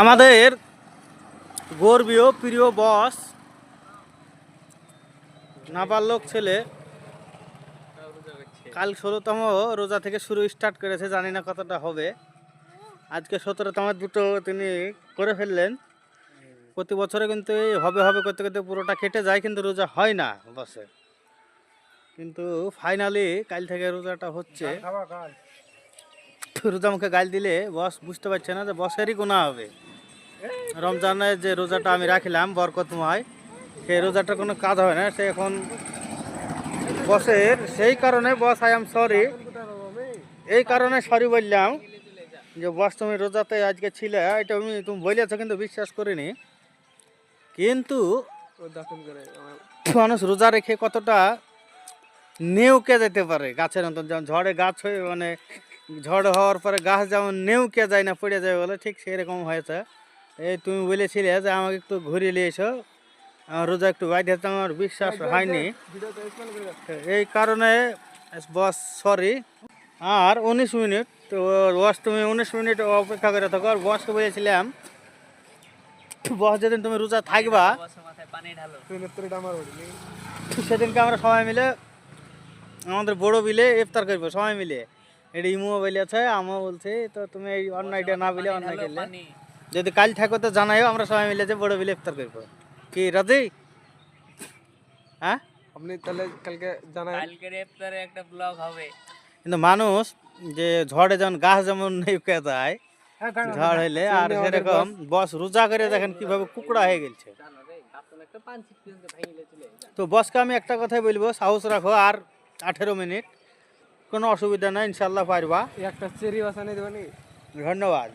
আমাদের গর্বীয় প্রিয় বস, নাবালক ছেলে, কাল ষোলোতম রোজা থেকে শুরু স্টার্ট করেছে, জানি না কতটা হবে। আজকে সতেরোতম দুটো তিনি করে ফেললেন। প্রতি বছরে কিন্তু এই হবে হবে করতে করতে পুরোটা কেটে যায়, কিন্তু রোজা হয় না বসে। কিন্তু ফাইনালি কাল থেকে রোজাটা হচ্ছে। রোজা মুখে গাল দিলে বস বুঝতে পারছে না যে বসেরই গুণা হবে। রমজানের যে রোজাটা আমি রাখিলাম, বরকতময়, সেই রোজাটার কোনো কাজ হয় না। সে এখন বসের, সেই কারণে বস আই এম সরি এই কারণে সরি বললাম যে, বস, তুমি রোজাতে আজকে ছিলে, এটা আমি তুমি বলেছ, কিন্তু বিশ্বাস করিনি। কিন্তু মানুষ রোজা রেখে কতটা নেউকে যেতে পারে গাছের মতন যেমন ঝড়ে গাছ হয়ে মানে ঝড় হওয়ার পরে গাছ যেমন নেউকে যায় না পড়ে যায় বলে ঠিক সেরকম হয়েছে। এই তুমি বলেছিলে যে আমাকে একটু ঘুরিয়ে নিয়ে এসো। আমার রোজা একটু বাইরে আমার বিশ্বাস হয়নি। এই কারণে বস সরি আর উনিশ মিনিট তো বস তুমি উনিশ মিনিট অপেক্ষা করে থাকো। আর বসকে বলেছিলাম বস যেদিন তুমি রোজা থাকবা সেদিনকে আমরা সবাই মিলে আমাদের বড় বিলে ইফতার করব সবাই মিলে। এটা ইমো মোবাইল আছে আমও বলছে তো তুমি এই অন্যায়টা না বিলে অন্যায় করলে যদি কাল থাকো তো জানাইও আমরা সবাই মিলে যে বড় বিলে ইফতার করব। কি রাজি? হ্যাঁ? আপনি তাহলে কালকে জানাই। কালকের ইফতারে একটা ব্লগ হবে। কিন্তু মানুষ যে ঝড়ে যেমন গাছ যেমন নেউকে যায় ঝড় হইলে আর সেরকম বস। রোজা করে দেখেন কীভাবে কুকড়া হয়ে গেছে তো বসকে আমি একটা কথাই বলব সাহস রাখো আর আঠেরো মিনিট। কোনো অসুবিধা নাই ইনশাল্লাহ পারবা। একটা চেরি বাসা নেই ধন্যবাদ।